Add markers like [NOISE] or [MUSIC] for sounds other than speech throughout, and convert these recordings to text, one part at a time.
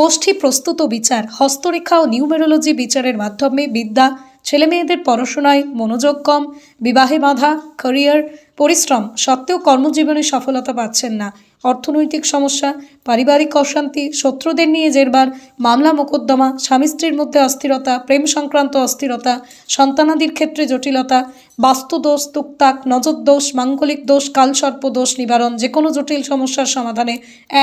কোষ্ঠী প্রস্তুত বিচার হস্তরেখা ও নিউমেরোলজি বিচারের মাধ্যমে বিদ্যা ছেলেমেয়েদের পড়াশোনায় মনোযোগ কম, বিবাহে বাধা ক্যারিয়ার পরিশ্রম সত্ত্বেও কর্মজীবনে সফলতা পাচ্ছেন না। অর্থনৈতিক সমস্যা, পারিবারিক অশান্তি, শত্রুদের নিয়ে জেরবার, মামলা, মোকদ্দমা, স্বামী স্ত্রীর মধ্যে অস্থিরতা, প্রেম সংক্রান্ত অস্থিরতা, সন্তানাদির ক্ষেত্রে জটিলতা বাস্তুদোষ তুকতাক, নজর দোষ, মাঙ্গলিক দোষ, কালসর্প দোষ নিবারণ যে কোনো জটিল সমস্যার সমাধানে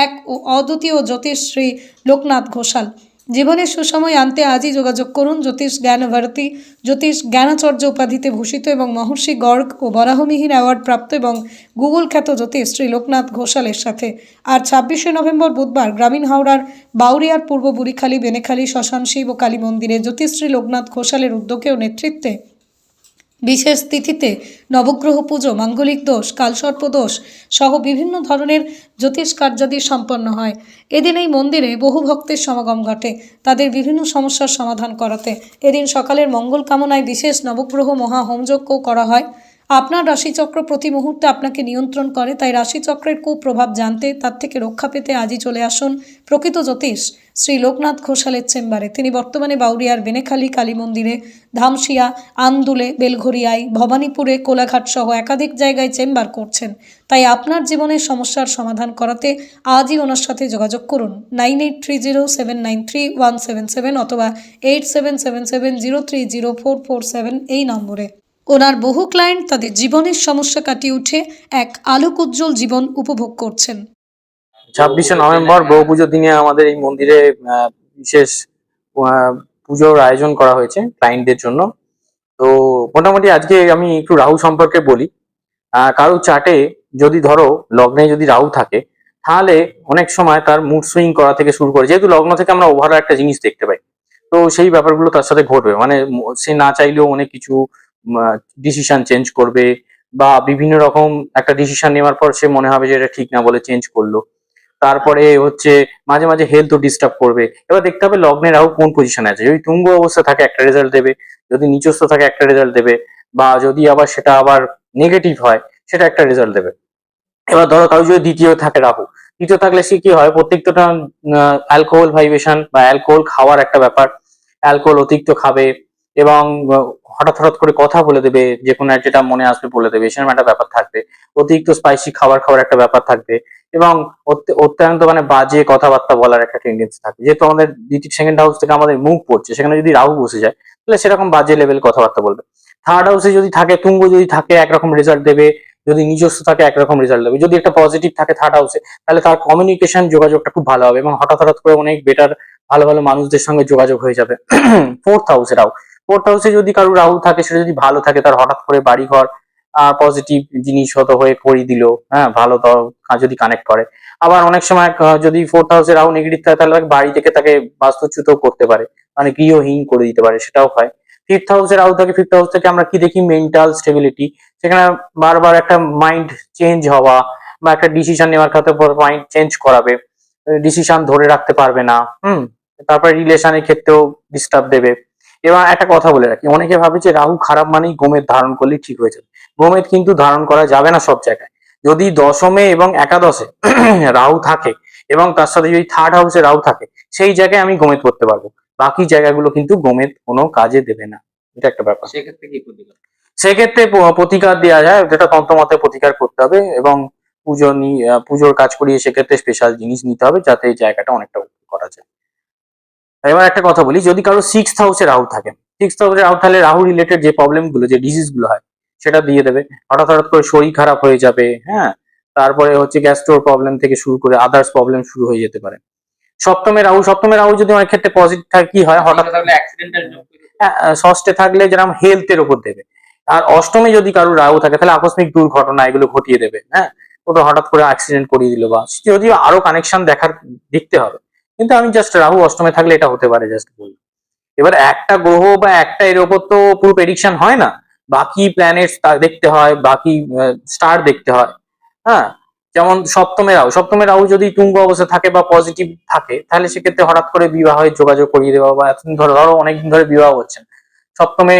এক ও অদ্বিতীয় জ্যোতিষ শ্রী লোকনাথ ঘোষাল। জীবনে সুসময় আনতে আজই যোগাযোগ করুন জ্যোতিষ জ্ঞান ভারতী জ্যোতিষ জ্ঞানাচর্য উপাধিতে ভূষিত এবং মহর্ষি গর্গ ও বরাহমিহীন অ্যাওয়ার্ড প্রাপ্ত এবং গুগল খ্যাত জ্যোতিষ শ্রী লোকনাথ ঘোষালের সাথে। আর ছাব্বিশে নভেম্বর বুধবার গ্রামীণ হাওড়ার বাউরিয়ার পূর্ব বুড়িখালী, বেনেখালী, শ্মশান শিব ও কালী মন্দিরে জ্যোতিষশ্রী লোকনাথ ঘোষালের উদ্যোগে ও নেতৃত্বে বিশেষ তিথিতে নবগ্রহ পুজো, মাঙ্গলিক দোষ, কালসর্প দোষ সহ বিভিন্ন ধরনের জ্যোতিষ কার্যাদি সম্পন্ন হয়। এদিন এই মন্দিরে বহু ভক্তের সমাগম ঘটে। তাদের বিভিন্ন সমস্যার সমাধান করাতে। এদিন সকালের মঙ্গল কামনায় বিশেষ নবগ্রহ মহা হোমযজ্ঞও করা হয়। আপনার রাশিচক্র প্রতি মুহূর্তে আপনাকে নিয়ন্ত্রণ করে, তাই রাশিচক্রের কুপ্রভাব জানতে, তার থেকে রক্ষা পেতে আজই চলে আসুন প্রকৃত জ্যোতিষ। শ্রী লোকনাথ ঘোষালের চেম্বারে। তিনি বর্তমানে বাউরিয়ার বেনেখালী কালী মন্দিরে ধামশিয়া, আন্দুলে, বেলঘরিয়ায়, ভবানীপুরে কোলাঘাট সহ একাধিক জায়গায় চেম্বার করছেন। তাই আপনার জীবনের সমস্যার সমাধান করাতে আজই ওনার সাথে যোগাযোগ করুন। Nine eight three zero seven nine three one seven seven অথবা eight seven seven seven zero three zero four four seven এই নম্বরে। ওনার বহু ক্লায়েন্ট তাদের জীবনের সমস্যা কাটিয়ে উঠে এক আলোক উজ্জ্বল জীবন উপভোগ করছেন। ছাব্বিশে নভেম্বর বহু পুজোর দিনে আমাদের এই মন্দিরে বিশেষ পুজোর আয়োজন করা হয়েছে ক্লায়েন্টদের জন্য। তো মোটামুটি আজকে আমি একটু রাহু সম্পর্কে বলি। কারও চার্টে যদি ধরো লগ্নে যদি রাহু থাকে তাহলে অনেক সময় তার মুড সুইং করা থেকে শুরু করে যেহেতু লগ্ন থেকে আমরা ওভারঅল একটা জিনিস দেখতে পাই। তো সেই ব্যাপারগুলো তার সাথে ঘটবে। মানে সে না চাইলেও অনেক কিছু ডিসিশন চেঞ্জ করবে বা বিভিন্ন রকম একটা ডিসিশন নেওয়ার পর সে মনে হবে যে এটা ঠিক না বলে চেঞ্জ করল। তারপরে হচ্ছে মাঝে মাঝে হেলথও ডিস্টার্ব করবে। এবার দেখতে হবে লগ্নে রাহু কোন পজিশনে আছে। যদি তুঙ্গ অবস্থা থাকে, একটা রেজাল্ট দেবে। যদি নিচস্থ থাকে, একটা রেজাল্ট দেবে। বা যদি আবার সেটা আবার নেগেটিভ হয়, সেটা একটা রেজাল্ট দেবে। এবার ধরো কারও যদি দ্বিতীয় থাকে রাহু, দ্বিতীয় থাকলে সে কি হয়? প্রত্যেকটা অ্যালকোহল ভাইবেশন বা অ্যালকোহল খাওয়ার একটা ব্যাপার। অ্যালকোহল অতিরিক্ত খাবে এবং হঠাৎ হঠাৎ করে কথা বলে দেবে, যে কোনো যেটা মনে আসবে বলে দেবে সেরকম একটা ব্যাপার থাকবে। অতিরিক্ত স্পাইসি খাবার খাওয়ার একটা ব্যাপার থাকবে এবং অত্যন্ত মানে বাজে কথাবার্তা বলার একটা টেন্ডেন্সি থাকে যেহেতু আমাদের দ্বিতীয় সেকেন্ড হাউস থেকে আমাদের মুখ পড়ছে, সেখানে যদি রাহু বসে যায়, তাহলে সেরকম বাজে লেভেল কথাবার্তা বলবে। থার্ড হাউসে যদি থাকে, তুঙ্গ যদি থাকে, একরকম রেজাল্ট দেবে। যদি নিজস্ব থাকে, একরকম রেজাল্ট দেবে। যদি একটা পজিটিভ থাকে থার্ড হাউসে তাহলে তার কমিউনিকেশন যোগাযোগটা খুব ভালো হবে এবং হঠাৎ হঠাৎ করে অনেক বেটার ভালো ভালো মানুষদের সঙ্গে যোগাযোগ হয়ে যাবে। [CLEARS THROAT] ফোর্থ হাউসে রাহু ফোর্থ হাউসে যদি কারও রাহু থাকে, সেটা যদি ভালো থাকে, তার হঠাৎ করে বাড়ি ঘর পজিটিভ জিনিস হতো হয়ে করিয়ে দিল হ্যাঁ ভালো যদি কানেক্ট করে। আবার অনেক সময় যদি ফোর্থ হাউসে রাহু নেগেটিভ থাকে, তাহলে বাড়ি থেকে তাকে বাস্তুচ্যুত করতে পারে। মানে গৃহহীন করে দিতে পারে, সেটাও হয়। ফিফথ হাউসে রাহু থাকে ফিফথ হাউস থেকে আমরা কি দেখি? মেন্টাল স্টেবিলিটি সেখানে বারবার একটা মাইন্ড চেঞ্জ হওয়া বা একটা ডিসিশন নেওয়ার ক্ষেত্রে মাইন্ড চেঞ্জ করাবে। ডিসিশন ধরে রাখতে পারবে না, হুম? তারপরে রিলেশনের ক্ষেত্রেও ডিস্টার্ব দেবে। এবার একটা কথা বলে রাখি অনেকে ভাবে যে রাহু খারাপ মানেই গোমেদ ধারণ করলে ঠিক হয়ে যাবে। গোমেদ কিন্তু ধারণ করা যাবে না সব জায়গায়। যদি দশমে এবং একাদশে [CLEARS THROAT] রাহু থাকে এবং তার সাথে যদি থার্ড হাউসে রাহু থাকে সেই জায়গায় আমি গোমেদ করতে পারব। বাকি জায়গাগুলো কিন্তু গোমেদ কোনো কাজে দেবে না। এটা একটা ব্যাপার। সেক্ষেত্রে কি প্রতিকার? সেক্ষেত্রে প্রতিকার দেওয়া যায় যেটা তন্ত্রমতে প্রতিকার করতে হবে এবং পুজো নিয়ে পুজোর কাজ করিয়ে সেক্ষেত্রে স্পেশাল জিনিস নিতে হবে যাতে এই জায়গাটা অনেকটা করা যায়। এবার একটা কথা বলি যদি কারও সিক্স হাউসে রাহু থাকে সিক্স হাউসে রাহু তাহলে রাহু রিলেটেড যে প্রবলেমগুলো যে ডিজিজগুলো হয় সেটা দিয়ে দেবে। হঠাৎ হঠাৎ করে শরীর খারাপ হয়ে যাবে হ্যাঁ? তারপরে হচ্ছে গ্যাস্ট্রোর প্রবলেম থেকে শুরু করে আদার্স প্রবলেম শুরু হয়ে যেতে পারে। সপ্তমে রাহু সপ্তমে রাহু যদি অনেক ক্ষেত্রে পজিটিভ থাকে কি হয়? হঠাৎ হ্যাঁ, ষষ্ঠে থাকলে যেরকম হেলথের উপর দেবে। আর অষ্টমে যদি কারও রাহু থাকে তাহলে আকস্মিক দুর্ঘটনা এগুলো ঘটিয়ে দেবে হ্যাঁ? ও তো হঠাৎ করে অ্যাক্সিডেন্ট করিয়ে দিল বা যদিও আরও কানেকশন দেখার দেখতে হবে। কিন্তু আমি জাস্ট রাহু অষ্টমে থাকলে এটা হতে পারে জাস্ট বলি এবার একটা গ্রহ বা একটা এর ওপর তো পুরো প্রেডিকশন হয় না। বাকি প্ল্যানেট দেখতে হয়, বাকি স্টার দেখতে হয়। হ্যাঁ যেমন সপ্তমে রাহু। সপ্তমে রাহু যদি তুঙ্গ অবস্থা থাকে বা পজিটিভ থাকে, তাহলে সেক্ষেত্রে হঠাৎ করে বিবাহের যোগাযোগ করিয়ে দেওয়া বা এতদিন ধরে, ধরো অনেকদিন ধরে বিবাহ হচ্ছে সপ্তমে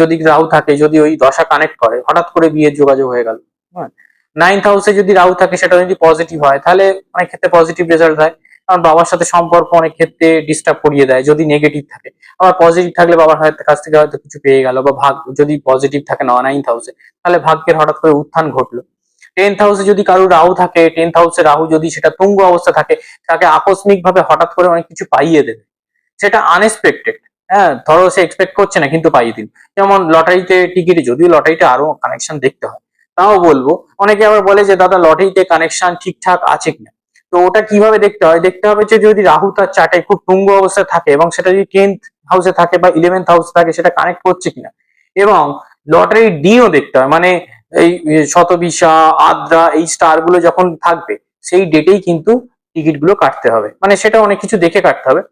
যদি রাহু থাকে, যদি ওই দশা কানেক্ট করে, হঠাৎ করে বিয়ের যোগাযোগ হয়ে গেল। হ্যাঁ নাইন্থ হাউসে যদি রাহু থাকে, সেটা যদি পজিটিভ হয়, তাহলে অনেক ক্ষেত্রে পজিটিভ রেজাল্ট হয়। কারণ বাবার সাথে সম্পর্ক অনেক ক্ষেত্রে ডিস্টার্ব করিয়ে দেয়, যদি নেগেটিভ থাকে। আবার পজিটিভ থাকলে বাবার হাত- কাছ থেকে হয়তো কিছু পেয়ে গেল বা ভাগ যদি পজিটিভ থাকে না নাইন হাউসে তাহলে ভাগ্যের হঠাৎ করে উত্থান ঘটলো। টেন্থ হাউসে যদি কারোর রাহু থাকে টেন্থ হাউসে রাহু যদি সেটা তুঙ্গ অবস্থা থাকে, তাকে আকস্মিক ভাবে হঠাৎ করে অনেক কিছু পাইয়ে দেবে। সেটা আনএক্সপেক্টেড হ্যাঁ ধরো সে এক্সপেক্ট করছে না, কিন্তু পাইয়ে দিন যেমন লটারিতে টিকিটে যদিও লটারিতে আরও কানেকশন দেখতে হয়। তাও বলব, অনেকে আবার বলে যে, দাদা, লটারিতে কানেকশন ঠিকঠাক আছে কিনা? তো ওটা কীভাবে দেখতে হয়? দেখতে হবে যে যদি রাহু তার চার্টে খুব তুঙ্গ অবস্থায় থাকে এবং সেটা যদি টেন্থ হাউসে থাকে বা ইলেভেন্থ হাউসে থাকে, সেটা কানেক্ট করছে কিনা? এবং লটারি ডিও দেখতে হয় মানে এই শতবিশা, আদ্রা, এই স্টারগুলো যখন থাকবে, সেই ডেটেই কিন্তু টিকিটগুলো কাটতে হবে। মানে সেটা অনেক কিছু দেখে কাটতে হবে।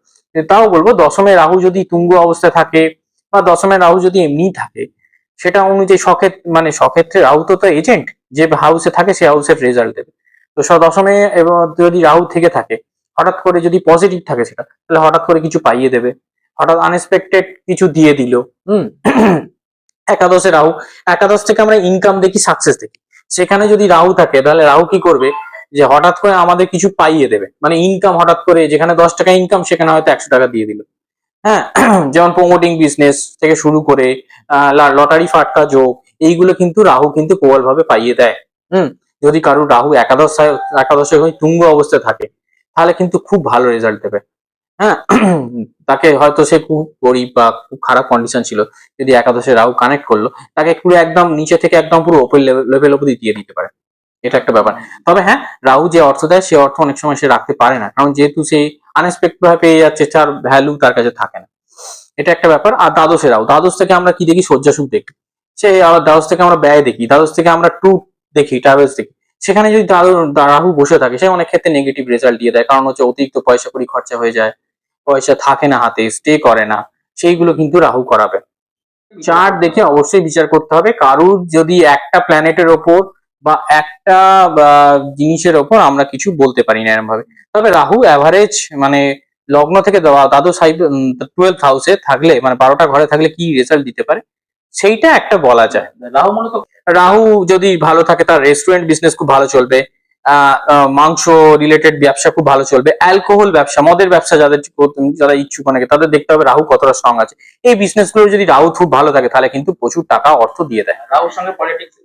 তাও বলব, দশমে রাহু যদি তুঙ্গ অবস্থায় থাকে বা দশমে রাহু যদি এমনি থাকে, সেটা অনুযায়ী সক্ষেত মানে সক্ষেত্রে রাহু তো এজেন্ট যে হাউসে থাকে সে হাউসের রেজাল্ট দেবে। তো দশমে এবং যদি রাহু থেকে থাকে, হঠাৎ করে যদি পজিটিভ থাকে সেটা, তাহলে হঠাৎ করে কিছু পাইয়ে দেবে। হঠাৎ আনএক্সপেক্টেড কিছু দিয়ে দিল, হুম? একাদশে রাহু, একাদশ থেকে আমরা ইনকাম দেখি সাকসেস দেখি। সেখানে যদি রাহু থাকে, তাহলে রাহু কি করবে? যে হঠাৎ করে আমাদের কিছু পাইয়ে দেবে। মানে ইনকাম হঠাৎ করে, যেখানে দশ টাকা ইনকাম সেখানে হয়তো একশো টাকা দিয়ে দিল। হ্যাঁ? [CLEARS THROAT] যেমন প্রমোটিং বিজনেস থেকে শুরু করে লটারি ফাটকা যোগ, এইগুলো কিন্তু রাহু কিন্তু প্রবল ভাবে পাইয়ে দেয়। হুম? যদি কারোর রাহু একাদশ, একাদশে তুঙ্গ অবস্থায় থাকে, তাহলে কিন্তু খুব ভালো রেজাল্ট দেবে। হ্যাঁ তাকে হয়তো সে খুব গরিব বা খুব খারাপ কন্ডিশন ছিল, যদি একাদশে রাহু কানেক্ট করল, তাকে পুরো একদম নিচে থেকে একদম পুরো ওপেন লেভেল অবধি দিয়ে দিতে পারে। এটা একটা ব্যাপার। তবে হ্যাঁ রাহু যে অর্থ দেয়, সে অর্থ অনেক সময় সে রাখতে পারে না, কারণ যেহেতু সে আনএক্সপেক্টেড ভাবে পেয়ে যাচ্ছে, তার ভ্যালু তার কাছে থাকে না। এটা একটা ব্যাপার। আর দ্বাদশে রাহু, দ্বাদশ থেকে আমরা কি দেখি? শয্যাসুখ দেখি। সে আবার দ্বাদশ থেকে আমরা ব্যয় দেখি। দ্বাদশ থেকে আমরা ট্যুর দেখি ট্রাভেলস দেখি। সেখানে যদি রাহু বসে থাকে, সে অনেক ক্ষেত্রে নেগেটিভ রেজাল্ট দিয়ে দেয়। কারণ হচ্ছে অতিরিক্ত পয়সা করি খরচা হয়ে যায়, পয়সা থাকে না হাতে স্টে করে না। সেইগুলো কিন্তু রাহু করাবে। চার্ট দেখে অবশ্যই বিচার করতে হবে, কারুর যদি একটা প্ল্যানেটের ওপর বা একটা জিনিসের ওপর আমরা কিছু বলতে পারি না এরকম ভাবে তবে রাহু অ্যাভারেজ মানে লগ্ন থেকে দেওয়া- দ্বাদশ টুয়েলভ হাউসে থাকলে মানে বারোটা ঘরে থাকলে কি রেজাল্ট দিতে পারে? সেইটা একটা বলা যায়। রাহু মূলত রাহু যদি ভালো থাকে তার রেস্টুরেন্ট বিজনেস খুব ভালো চলবে মাংস রিলেটেড ব্যবসা খুব ভালো চলবে অ্যালকোহল ব্যবসা মদের ব্যবসা যাদের যারা ইচ্ছুক অনেকে তাদের দেখতে হবে রাহু কতটা স্ট্রং আছে। এই বিজনেসগুলো যদি রাহু খুব ভালো থাকে তাহলে কিন্তু প্রচুর টাকা অর্থ দিয়ে দেয়। রাহুর সঙ্গে পলিটিক্স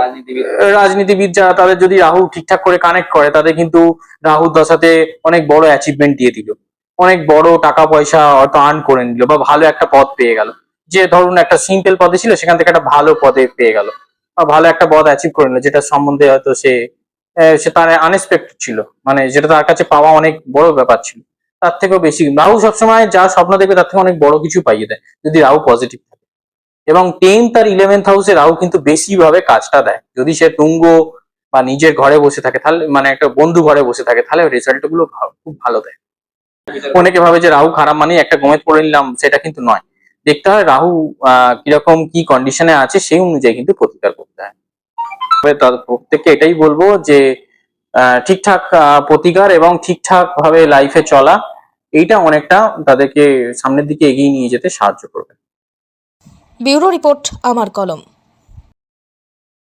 রাজনীতিবিদ। রাজনীতিবিদ যারা তাদের যদি রাহু ঠিকঠাক করে কানেক্ট করে তাদের কিন্তু রাহু দশাতে অনেক বড় অ্যাচিভমেন্ট দিয়ে দিল। অনেক বড় টাকা পয়সা হয়তো আর্ন করে নিল বা ভালো একটা পথ পেয়ে গেল। যে ধরুন একটা সিম্পল পদে ছিল, সেখান থেকে একটা ভালো পদে পেয়ে গেল। বা ভালো একটা পদ অ্যাচিভ করে নিল, যেটা সম্বন্ধে হয়তো সে সে তার আনএক্সপেক্টেড ছিল। মানে যেটা তার কাছে পাওয়া অনেক বড় ব্যাপার ছিল। তার থেকেও বেশি। রাহু সবসময় যা স্বপ্ন দেখবে, তার থেকে অনেক বড় কিছু পাইয়ে দেয়, যদি রাহু পজিটিভ থাকে। এবং টেন্থ আর ইলেভেন্থ হাউসে রাহু কিন্তু বেশি ভাবে কাজটা দেয়। যদি সে তুঙ্গ বা নিজের ঘরে বসে থাকে, তাহলে মানে একটা বন্ধু ঘরে বসে থাকে, তাহলে রেজাল্টগুলো খুব ভালো দেয়। অনেকে ভাবে যে রাহু খারাপ মানে একটা গোমেদ পড়ে নিলাম, সেটা কিন্তু নয়। দেখতে হয় রাহু কীরকম কি কন্ডিশনে আছে সেই অনুযায়ী কিন্তু প্রতিকার করতে হয়। প্রত্যেককে এটাই বলব যে ঠিকঠাক প্রতিকার এবং ঠিকঠাক ভাবে লাইফে চলা, এইটা অনেকটা তাদেরকে সামনের দিকে এগিয়ে নিয়ে যেতে সাহায্য করবে। ব্যুরো রিপোর্ট, আমার কলম।